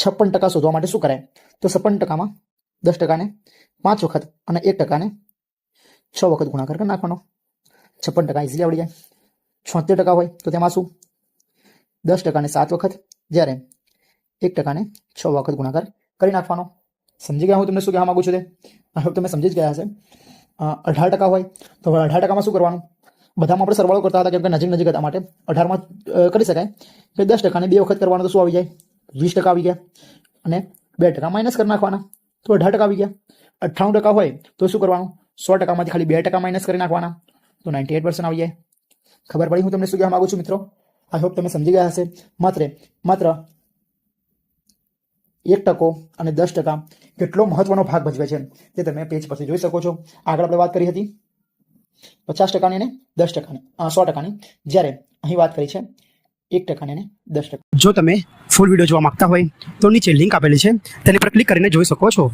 છપ્પન ટકા શોધવા માટે શું કરાય? તો છપ્પન ટકામાં દસ ટકાને પાંચ વખત અને એક ટકાને છ વખત ગુણાકાર કરી નાખવાનો. છપ્પન ટકા ઇઝીલી આવડી જાય. છોતેર ટકા હોય તો તેમાં શું? દસ ટકાને સાત વખત જ્યારે એક ટકાને છ વખત ગુણાકાર કરી નાખવાનો. સમજી ગયા હું તમને શું કહેવા માંગુ છું તે? આઈ તમે સમજી જ ગયા હશે. અઢાર ટકા હોય તો હવે અઢાર ટકામાં શું કરવાનું? બધામાં આપણે સરવાળો કરતા હતા કેમ કે નજીક નજીક હતા માટે અઢારમાં કરી શકાય. કે દસ ટકાને બે વખત કરવાનું તો શું આવી જાય? વીસ ટકા આવી ગયા અને બે ટકા માઇનસ કરી નાખવાના. તો અઢાર ટકા આવી ગયા. અઠ્ઠાણું ટકા હોય તો શું કરવાનું? સો ટકામાંથી ખાલી બે ટકા માઇનસ કરી નાખવાના. તો નાઇન્ટી એટ પર્સન્ટ આવી જાય. ખબર પડી? હું તમને શું કહેવા માગું છું મિત્રો? આઈ હોપ તમે સમજી ગયા હશે. માત્ર માત્ર એક ટકો અને દસ ટકા કેટલો મહત્વનો ભાગ ભજવે છે. તે તમે પેજ પરથી જોઈ શકો છો. આગળ આપણે વાત કરી હતી. પચાસ ટકાની અને દસ ટકાની સો ટકાની. જ્યારે અહીં વાત કરી છે એક ટકાની અને દસ ટકા. જો તમે ફૂલ વીડિયો જોવા માંગતા હોય, તો નીચે લિંક આપેલી છે. તેની પર ક્લિક કરીને જોઈ શકો છો.